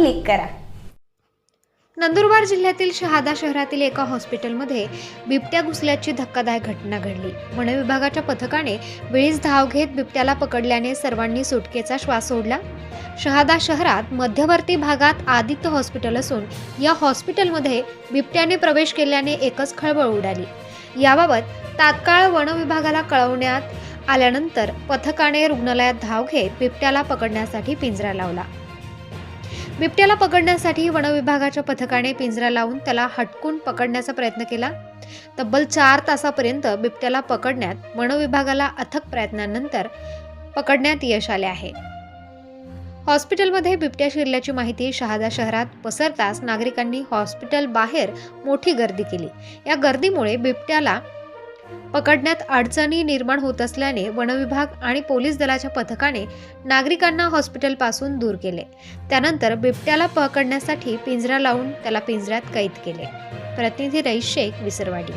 Click करा. नंदुरबार जिल्ह्यातील शहादा शहरातील एका हॉस्पिटलमध्ये बिबट्या घुसल्याची धक्कादायक घटना घडली. वन विभागाच्या पथकाने वेळीच धाव घेत बिबट्याला पकडल्याने सर्वांनी सुटकेचा श्वास सोडला. शहादा शहरात मध्यवर्ती भागात आदित्य हॉस्पिटल असून या हॉस्पिटलमध्ये बिबट्याने प्रवेश केल्याने एकच खळबळ उडाली. याबाबत तात्काळ वनविभागाला कळवण्यात आल्यानंतर पथकाने रुग्णालयात धाव घेत बिबट्याला पकडण्यासाठी पिंजरा लावला. बिबट्याला पकडण्यासाठी वनविभागाच्या पथकाने पिंजरा लावून त्याला हटकून पकडण्याचा प्रयत्न केला. तब्बल चार तासापर्यंत बिबट्याला पकडण्यात वनविभागाला अथक प्रयत्नांनंतर पकडण्यात यश आले आहे. हॉस्पिटलमध्ये बिबट्या शिरल्याची माहिती शहादा शहरात पसरताच नागरिकांनी हॉस्पिटल बाहेर मोठी गर्दी केली. या गर्दीमुळे बिबट्याला पकडण्यात अडचणी निर्माण होत असल्याने वनविभाग आणि पोलीस दलाच्या पथकाने नागरिकांना हॉस्पिटलपासून दूर केले. त्यानंतर बिबट्याला पकडण्यासाठी पिंजरा लावून त्याला पिंजऱ्यात कैद केले. प्रतिनिधी रईस शेख विसरवाडी.